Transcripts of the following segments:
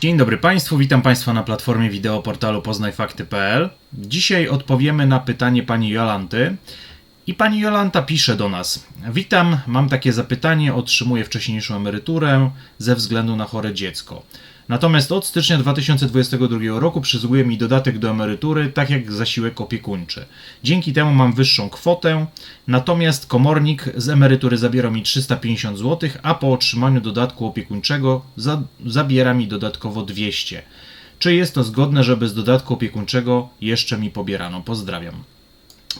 Dzień dobry Państwu, witam Państwa na platformie wideo portalu poznajfakty.pl. Dzisiaj odpowiemy na pytanie pani Jolanty. I pani Jolanta pisze do nas: Witam, mam takie zapytanie, otrzymuję wcześniejszą emeryturę ze względu na chore dziecko. Natomiast od stycznia 2022 roku przysługuje mi dodatek do emerytury, tak jak zasiłek opiekuńczy. Dzięki temu mam wyższą kwotę, natomiast komornik z emerytury zabiera mi 350 zł, a po otrzymaniu dodatku opiekuńczego za, zabiera mi dodatkowo 200. Czy jest to zgodne, żeby z dodatku opiekuńczego jeszcze mi pobierano? Pozdrawiam.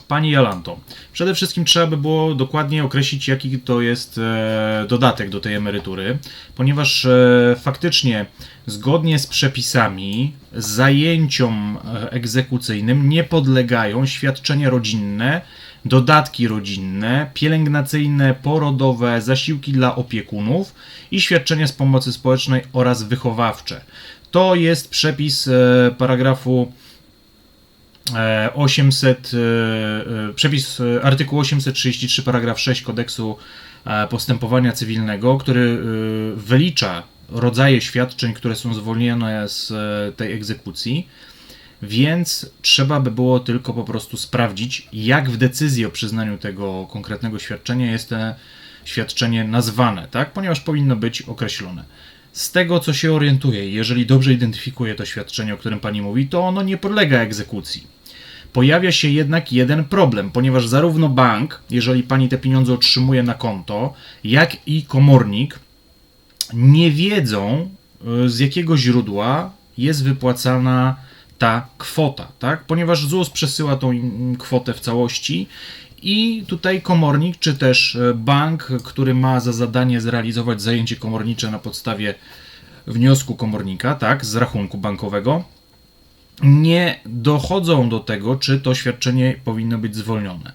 Pani Jolanto, przede wszystkim trzeba by było dokładnie określić, jaki to jest e, dodatek do tej emerytury, ponieważ e, faktycznie zgodnie z przepisami zajęciom e, egzekucyjnym nie podlegają świadczenia rodzinne, dodatki rodzinne, pielęgnacyjne, porodowe, zasiłki dla opiekunów i świadczenia z pomocy społecznej oraz wychowawcze. To jest przepis paragrafu 800, e, e, przepis e, artykuł 833 paragraf 6 kodeksu postępowania cywilnego, który wylicza rodzaje świadczeń, które są zwolnione z tej egzekucji. Więc trzeba by było tylko po prostu sprawdzić, jak w decyzji o przyznaniu tego konkretnego świadczenia jest to świadczenie nazwane, tak? Ponieważ powinno być określone. Z tego, co się orientuję, jeżeli dobrze identyfikuję to świadczenie, o którym pani mówi, to ono nie podlega egzekucji. Pojawia się jednak jeden problem, ponieważ zarówno bank, jeżeli pani te pieniądze otrzymuje na konto, jak i komornik nie wiedzą, y, z jakiego źródła jest wypłacana ta kwota, tak? Ponieważ ZUS przesyła tą kwotę w całości i tutaj komornik, czy też e, bank, który ma za zadanie zrealizować zajęcie komornicze na podstawie wniosku komornika, tak, z rachunku bankowego, nie dochodzą do tego, czy to świadczenie powinno być zwolnione.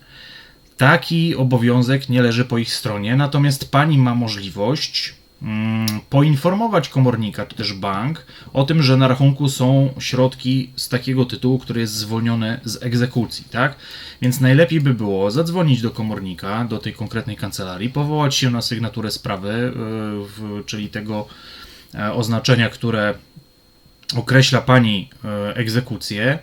Taki obowiązek nie leży po ich stronie, natomiast pani ma możliwość mm, poinformować komornika, czy też bank o tym, że na rachunku są środki z takiego tytułu, który jest zwolniony z egzekucji, tak? Więc najlepiej by było zadzwonić do komornika, do tej konkretnej kancelarii, powołać się na sygnaturę sprawy, w, czyli tego e, oznaczenia, które określa pani e, egzekucję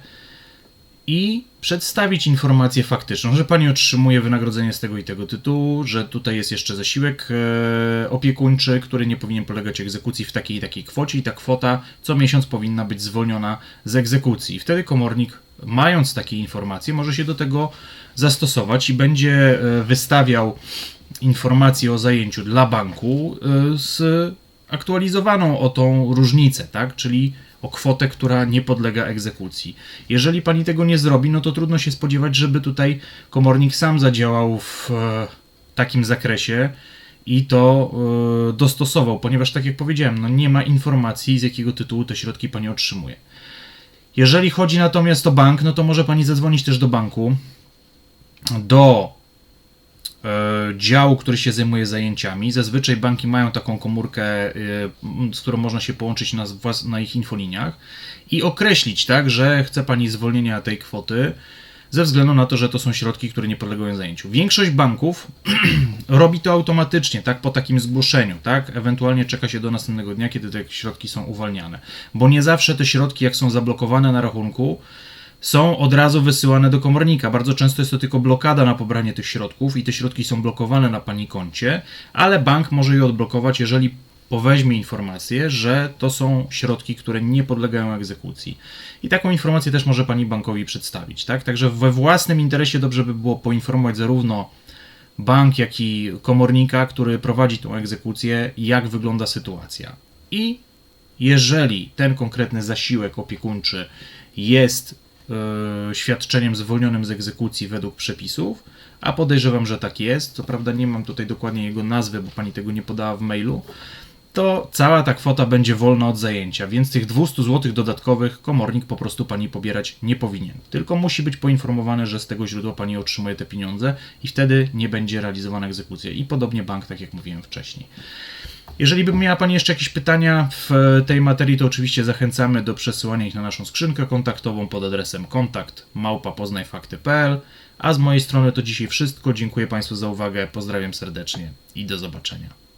i przedstawić informację faktyczną, że pani otrzymuje wynagrodzenie z tego i tego tytułu, że tutaj jest jeszcze zasiłek e, opiekuńczy, który nie powinien polegać egzekucji w takiej i takiej kwocie i ta kwota co miesiąc powinna być zwolniona z egzekucji. Wtedy komornik, mając takie informacje, może się do tego zastosować i będzie e, wystawiał informację o zajęciu dla banku z aktualizowaną o tą różnicę, tak? Czyli o kwotę, która nie podlega egzekucji. Jeżeli pani tego nie zrobi, no to trudno się spodziewać, żeby tutaj komornik sam zadziałał w e, takim zakresie i to e, dostosował, ponieważ tak jak powiedziałem, no nie ma informacji z jakiego tytułu te środki pani otrzymuje. Jeżeli chodzi natomiast o bank, no to może pani zadzwonić też do banku, do e, działu, który się zajmuje zajęciami. Zazwyczaj banki mają taką komórkę, e, z którą można się połączyć na, na ich infoliniach i określić, tak, że chce Pani zwolnienia tej kwoty ze względu na to, że to są środki, które nie podlegają zajęciu. Większość banków robi to automatycznie, tak, po takim zgłoszeniu, tak, ewentualnie czeka się do następnego dnia, kiedy te środki są uwalniane, bo nie zawsze te środki, jak są zablokowane na rachunku, są od razu wysyłane do komornika. Bardzo często jest to tylko blokada na pobranie tych środków i te środki są blokowane na pani koncie, ale bank może je odblokować, jeżeli poweźmie informację, że to są środki, które nie podlegają egzekucji. I taką informację też może pani bankowi przedstawić, tak? Także we własnym interesie dobrze by było poinformować zarówno bank, jak i komornika, który prowadzi tą egzekucję, jak wygląda sytuacja. I jeżeli ten konkretny zasiłek opiekuńczy jest świadczeniem zwolnionym z egzekucji według przepisów, a podejrzewam, że tak jest, co prawda nie mam tutaj dokładnie jego nazwy, bo pani tego nie podała w mailu, to cała ta kwota będzie wolna od zajęcia, więc tych 200 zł dodatkowych komornik po prostu pani pobierać nie powinien. Tylko musi być poinformowany, że z tego źródła pani otrzymuje te pieniądze i wtedy nie będzie realizowana egzekucja. I podobnie bank, tak jak mówiłem wcześniej. Jeżeli by miała Pani jeszcze jakieś pytania w tej materii, to oczywiście zachęcamy do przesyłania ich na naszą skrzynkę kontaktową pod adresem kontakt małpa.poznajfakty.pl A z mojej strony to dzisiaj wszystko. Dziękuję Państwu za uwagę, pozdrawiam serdecznie i do zobaczenia.